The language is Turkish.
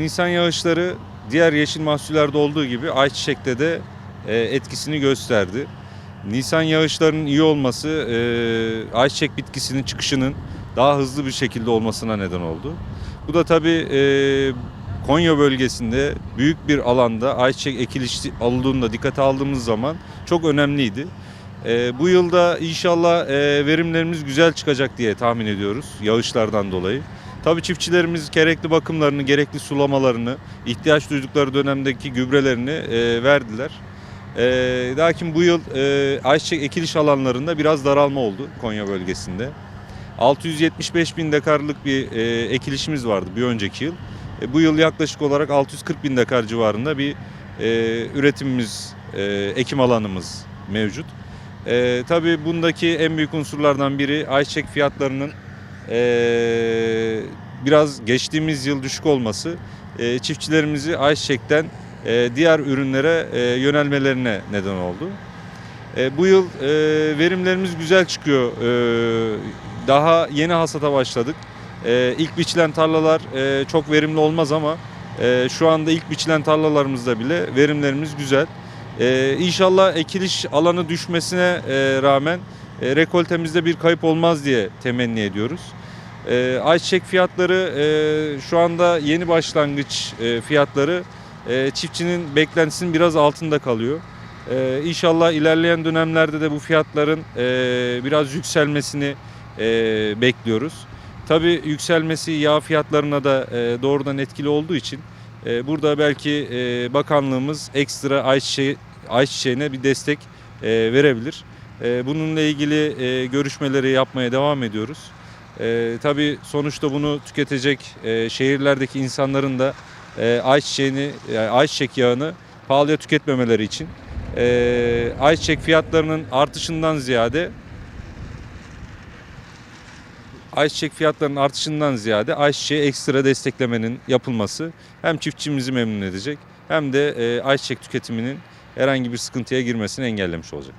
Nisan yağışları diğer yeşil mahsullerde olduğu gibi ayçiçekte de e, etkisini gösterdi. Nisan yağışlarının iyi olması e, ayçiçek bitkisinin çıkışının daha hızlı bir şekilde olmasına neden oldu. Bu da tabii e, Konya bölgesinde büyük bir alanda ayçiçek ekilişi olduğunda dikkate aldığımız zaman çok önemliydi. Bu yılda inşallah verimlerimiz güzel çıkacak diye tahmin ediyoruz yağışlardan dolayı. Tabii çiftçilerimiz gerekli bakımlarını, gerekli sulamalarını, ihtiyaç duydukları dönemdeki gübrelerini e, verdiler. E, lakin bu yıl e, ayçiçek ekiliş alanlarında biraz daralma oldu Konya bölgesinde. 675 bin dekarlık bir e, ekilişimiz vardı bir önceki yıl. E, bu yıl yaklaşık olarak 640 bin dekar civarında bir e, üretimimiz, e, ekim alanımız mevcut. E, tabii bundaki en büyük unsurlardan biri ayçiçek fiyatlarının e, biraz geçtiğimiz yıl düşük olması. E, çiftçilerimizi ayçiçekten e, diğer ürünlere e, yönelmelerine neden oldu. E, bu yıl e, verimlerimiz güzel çıkıyor. E, daha yeni hasata başladık. E, ilk biçilen tarlalar e, çok verimli olmaz ama e, şu anda ilk biçilen tarlalarımızda bile verimlerimiz güzel. E, inşallah ekiliş alanı düşmesine e, rağmen e, rekoltemizde bir kayıp olmaz diye temenni ediyoruz. E, ayçiçek fiyatları e, şu anda yeni başlangıç e, fiyatları e, çiftçinin beklentisinin biraz altında kalıyor. Ee, inşallah ilerleyen dönemlerde de bu fiyatların e, biraz yükselmesini e, bekliyoruz. Tabii yükselmesi yağ fiyatlarına da e, doğrudan etkili olduğu için e, burada belki e, bakanlığımız ekstra ayçiçeği, ayçiçeğine bir destek e, verebilir. E, bununla ilgili e, görüşmeleri yapmaya devam ediyoruz. E, tabii sonuçta bunu tüketecek e, şehirlerdeki insanların da e, ayçiçeğini, e, ayçiçek yağını pahalıya tüketmemeleri için e, ayçiçek fiyatlarının artışından ziyade ayçiçek fiyatlarının artışından ziyade ayçiçeği ekstra desteklemenin yapılması hem çiftçimizi memnun edecek hem de e, ayçiçek tüketiminin herhangi bir sıkıntıya girmesini engellemiş olacak.